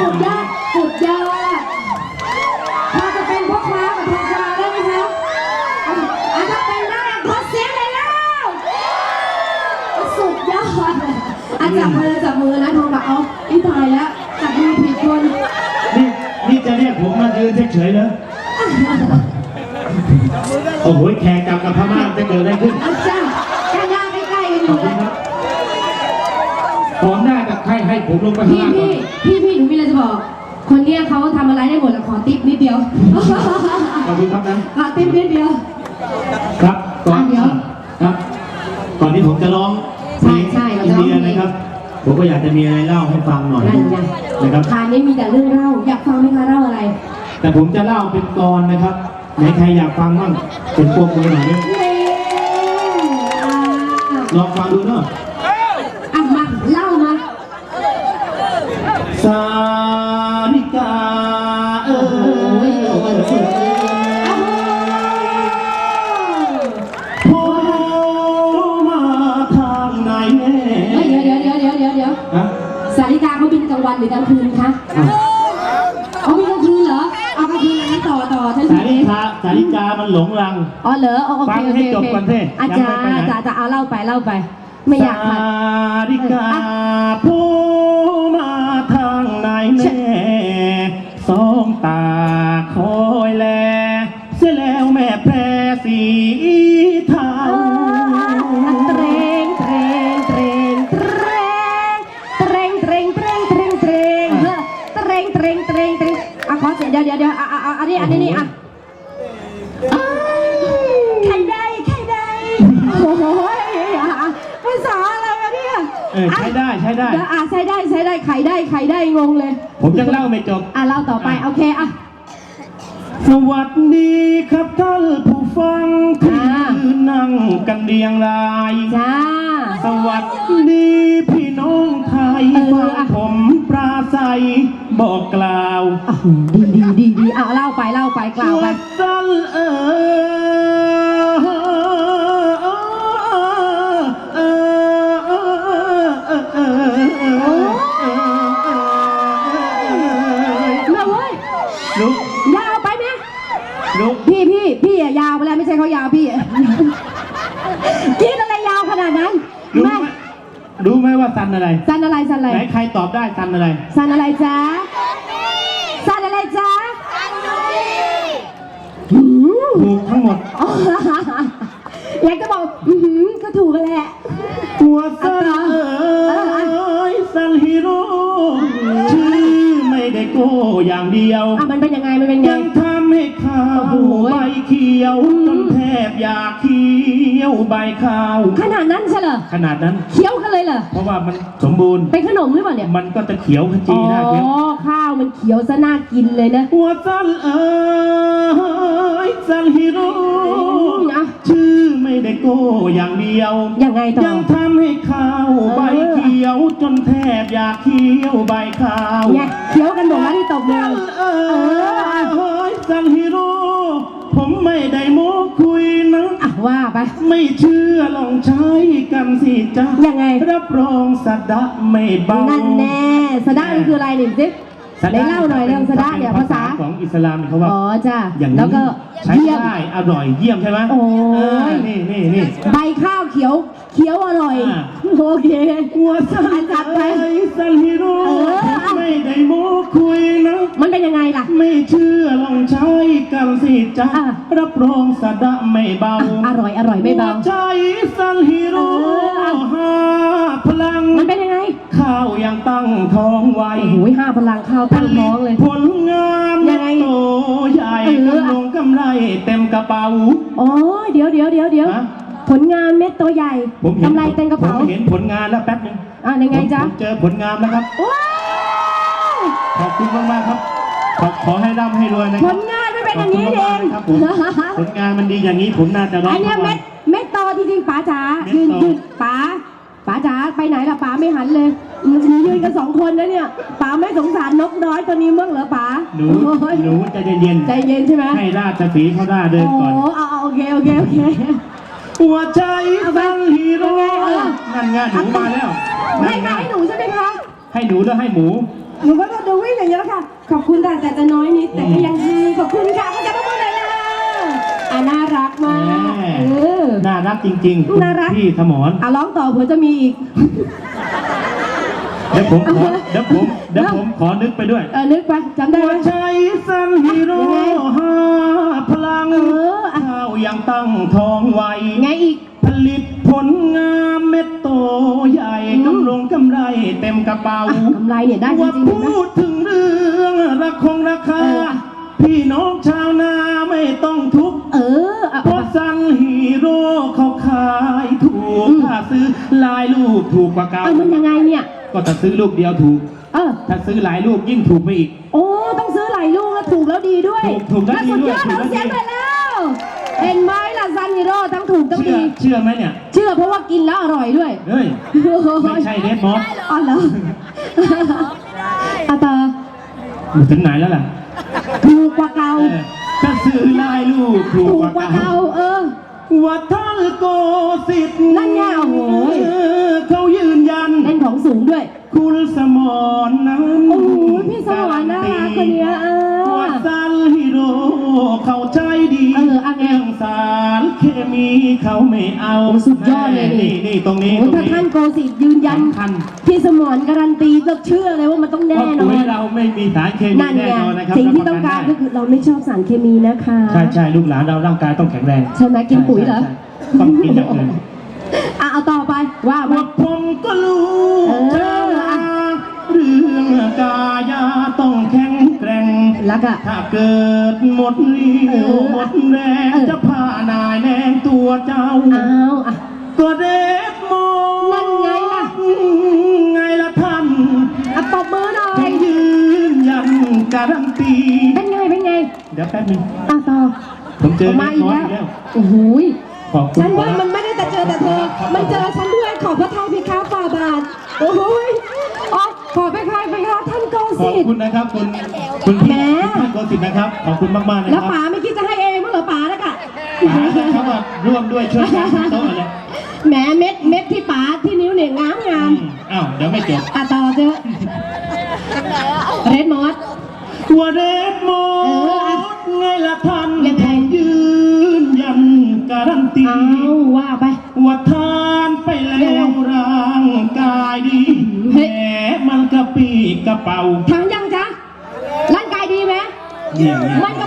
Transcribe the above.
สุดยอดสุดยอดพอจะเป็นพ่อค้ากับพ่อค้าได้ไหมคะอะอะถ้าเป็นได้ขอเสียงเลยแล้วสุดยอดอะจับมือจับมือนะทองแบบเอาไอ้ตายแล้วจับมือผิดคนนี่นี่จะเรียกผมมายืนเฉยๆเหรอโอ้โหแขกจับกับพม่าจะเกิดอะไรขึ้นอาจารย์ใกล้ๆใกล้ๆกันอขอยู่บคุณคแล้วรับพร้อมได้กับใครให้ผมลงไปข้างพี่ล่างก่อพี่น คนเนี้ยเขาทำอะไรได้หมดแล้วขอติ๊บนิดเดียว ขอบคุณครับนะขอติ๊บนิดเดียว ครับก่อนอะเดี๋ยวครับ ก่อนที่ผมจะร้องใช่ใช่เราอิจะนร้องเดียเพลง นะครับ ผมก็อยากจะมีอะไรเล่าให้ฟังหน่อยนั่นไงนะครับ ทานนี้มีแต่เรื่องเล่า อยากฟังไหมคะเล่าอะไร แต่ผมจะเล่าเป็นกรนะครับไหนใครอยากฟังบ้างเป็นพวกมือหน่อยนึงเน่อ่าลองฟังดูเนาะ อะมาเล่ามา สา สาริกาเขาบินกลางวันหรือกลางคืนคะอะเขาบินกลางคืนเหรอ เอากลางคืนงั้นต่อต่อฉันสาริกาสาริกามันหลงรัง อ๋อเหรออ๋อโอฟัเคงโอให้เคจโอบเคก่อนสิอายังจารไม่ย์ไปไหนจะจะเอาเล่าไปเล่าไป ไม่อยากสาขัดริกาผู้มาทางไหนแน่ นนี้อันนี้นี่อะใครได้ใครได้โอ้โหอะภาษาอะไรวะเนี่ยเออใช้ได้ใช้ได้ เดี๋ยวอะใช้ได้ใช้ได้ใครได้ใครได้งงเลย ผมยังเล่าไม่จบ อะเล่าต่อไปโอเคอะสวัสดีครับท่านผู้ฟังที่อ่านั่งกันเรียงรายจ้าสวัสดีพี่น้องไทยเออฟังอะผมปราศัยบอกกล่าวอะดี ดีดีดีอะเล่าไปเล่าไปกล่าวไป สั้นเออมาเว้ยลุกยาวไปไหมลุกพี่พี่พี่อะยาวไปแล้วไม่ใช่เขายาวพี่อะคิดอะไรยาวขนาดนั้นรู้ไม่ไหมรู้ไหมว่าสันอะไร สันอะไรสันอะไรไหนใครตอบได้สันอะไร สันอะไรจ๊ะสันอะไรจ๊ะหืม ถูกทั้งหมด อ๋อ อยากจะบอกอือหือก็ถูกกันแหละตัวสันเอ๋ยสันฮีโร่ชื่อไม่ได้โก้อย่างเดียว อะมันเป็นยังไงมันเป็นไงยังทำให้ข้าวโอ้โหใบเขียวจนแทบอยากเคี้ยว ใบข้าว ขนาดนั้นใช่เหรอขนาดนั้น เคี้ยวกันเลยเหรอ เพราะว่ามันสมบูรณ์ เป็นขนมหรือเปล่าเนี่ย มันก็จะเขียวขจีอ๋อ หน้าเขียวข้าวมันเขียวซะน่ากินเลยนะ หัวสันเอ๋ยสันฮีโร่มอะ ชื่อไม่ได้โก้อย่างเดียว ยังไงต่อ ยังทำให้ข้าวใบเขียว จนแทบอยากเคี้ยวใบข้าวเนี่ยเคี้ยวกันหมดแล้วที่ตบมืสัอนเอ๋ยสันฮีโร่ ผมไม่ได้โม้คุยนะ อะว่าไป ไม่เชื่อลองใช้กันสิจ้ายังไง รับรองสัดะไม่เบานั่นแน่สะดานี่คืออะไรหนึ่งสิสะได้เล่าหน่อยเรื่องสะดาเนี่ยภาษา ของอิสลามเนี่ยเขาว่า อ๋อจ้ะอย่างแล้วนี้ก็ใช้เยี่ยม ได้อร่อยเยี่ยมใช่ไหมโอ้ยเออนี่นี่นี่ ใบข้าวเขียวเขียวอร่อย อ่า โอเคหัวสันอะจัดไป เอ้ยสันฮีโร่เอออะไม่ได้โม้คุยนะ มันเป็นยังไงล่ะ ไม่เชื่อลองใช้กันสิจ้าอะ รับรองสัดะไม่เบาอร่อยอร่อยไม่เบา หัวใจสันฮีโร่ เอออ่ ยังตั้งท้องไว้โอ้โหห้าพลังข้าวตั้งท้องเลย ผลงานยังไงโตใหญ่เออกำลงกำไรเต็มกระเป๋าอ๋อเดี๋ยวเดี๋ยวเดี๋ยวเดี๋ยวฮะผลงานเม็ดตัวใหญ่ผมเห็นกำไรเต็มกระเป๋าผมเห็นผลงานแล้วแป๊บนึงอะยังไงจ๊ะผมเจอผลงานแล้วครับว้าวขอบคุณมากๆครับ ขอขอให้ร่ำให้รวยนะผครับลงานไม่เป็นอย่างนี้เองขอบคุณมากๆนะครับผมผลงานมันดีอย่างนี้ผมน่าจะร้องอันเนี้ยทุกวัเม็ดเม็ดโตจริงๆป๋าจ๋าเม็ดยืนโตยืนป๋าป๋าจ๋าไป ไหนล่ะป๋าไม่หันเลยหนูยืนกันสองคนนะเนี่ยป๋าไม่สงสารนกน้อยตัวนี้มั้งเหรอป๋าหนูโอ้ยหนูใจเย็นใจเย็นใช่ไหมๆให้ราชสีห์เขาได้เดินโอ้ก่อนเอาเอาโอเคโอเคโอเคหัวใจเอาไปสังฮีโร่เอาไปนั่นไงหนูมาแล้วไม่นั่นไงไม่ให้หนูใช่ไหมคะให้หนูแล้วให้หมูหนูก็ต้องดูวิ่งอย่างเงี้ยค่ะ ขอบคุณแต่แต่จะน้อยนิดแต่ก็ยังดีขอบคุณค่ะก็จะมาพูดเลยนะอะน่ารักมากแหมเออ น่ารักจริงๆคุณน่ารัก พี่สมรอะร้องต่อเผื่อจะมีอีก เดี๋ยวผมขอเดี๋ยวผมเดี๋ยวผมขอนึกไปด้วยเออนึกไปจำได้หัไหวม ใจสั้นฮีโร่ยังไงหาพลังเอออะ ข้าวยังตั้งท้องไวไงอีก ผลิตผลงามเม็ดโตใหญ่อืม กำลงกำไรเต็มกระเป๋า อะกำไรเนี่ยได้จว่าริงๆเห็นไหมพูดถึงเรื่องราคงราคา เออ พี่น้องชาวนาไม่ต้องทุกข์เออ อะเพราะซันฮีโร่เขาขายถูกอืมถ้าซื้อลายลูกถูกกว่าเก่าเอามันยังไงเนี่ย ก็ถ้าซื้อลูกเดียวถูก เออ ถ้าซื้อหลายลูกยิ่งถูกไปอีก โอ้ ต้องซื้อหลายลูกแล้วถูกแล้วดีด้วยถูกถูกแล้วดีสุดด้วยยอดถูกเราแล้วเสียงดีไปแล้ว เห็นไหมล่ะซันฮีโร่ทั้งถูกทั้งเชื่อดี เชื่อไหมเนี่ย เชื่อเพราะว่ากินแล้วอร่อยด้วยเฮ้ยไม่ใช่เดดมอสอ๋อเหรออาตาอยู่ถึงไหนแล้วล่ะ ซื้อลายลูกถูกถูกกว่ากว่าเก่าเก่าเออวัดท่านโกสิทธิ์นั่นไงโอ้โห เขายืนยัน เล่นของสูงด้วย คุณสมรนั้นโอ้โหพี่สมรน่ารักคนเนี้ยอะวัดซันฮีโร่เขาใจ เคมีเขาไม่เอาโอ้สุดยอดเลยนี่ นี่นี่ตรงนี้โอ้ตรงถ้านี้ท่านโกสิทธิ์ยืนยัน สำคัญพี่สมรการันตีก็เชื่อเลยว่ามันต้องเพแน่ราะนปุ๋อยนเราไม่มีสารเคมีนั่นแน่ไงนอนนะครับสิ่งที่ต้องการก็บปะนคือเราไม่ชอบสารเคมีนะคะได้ใช่ใช่ลูกหลานเราร่างกายต้องแข็งแรงใช่ไหมกินปุ๋ยเหรอใช่ใช่ต้องกินอย่างอื่น อะเอาต่อไปว่าพมาวกผมก็รู้ ร่งรักอะ ถ้าเกิดหมดเรี่ยวเออหมดแรงเออจะพานายแนงตัวเจ้า อ้าวอะ ก็เด็ดมองนั่นไงล่ะ ไงล่ะท่านอะตบมือหน่อต้อยงยืนยันการันตี เป็นไง เป็นไงเดี๋ยวแป๊บนึงอะต่อผมเจอมาอีกเล็แล้วน้ยแล้ว โอ้โหยขอบคุณฉันว่าครับมันไม่ได้แต่เจอแต่เธอ มันเจอฉันด้วยขอบพระทัยพิค้าฝ่าบาท โอ้โหยอ๋อขอไปใครไปคะท่านโกขอบสิทธิ์คุณนะครับคุณคุณพี่ แหมท่านโกสิทธิ์นะครับ ขอบคุณมากๆนะแล้วครับป๋าไม่คิดจะให้เองมั้งเหรอป๋านะกะป๋านะครับว่าร่วมด้วยช่วยกันโต๊ะเลยแหมเม็ดเม็ดที่ป๋าที่นิ้วเนี่ยงามงามอืมอ้าวเดี๋ยวไม่จบอะต่อเจอะเรดมอส ว่าเด็ดมอเอออะไงล่ะท่านยังไงผมยืนยันการันตี เอาว่าไป ว่าทานไปแล้วร่างกายดีเฮ้แหยมมันกระปีกระเป๋าถามยัง จ๊ะ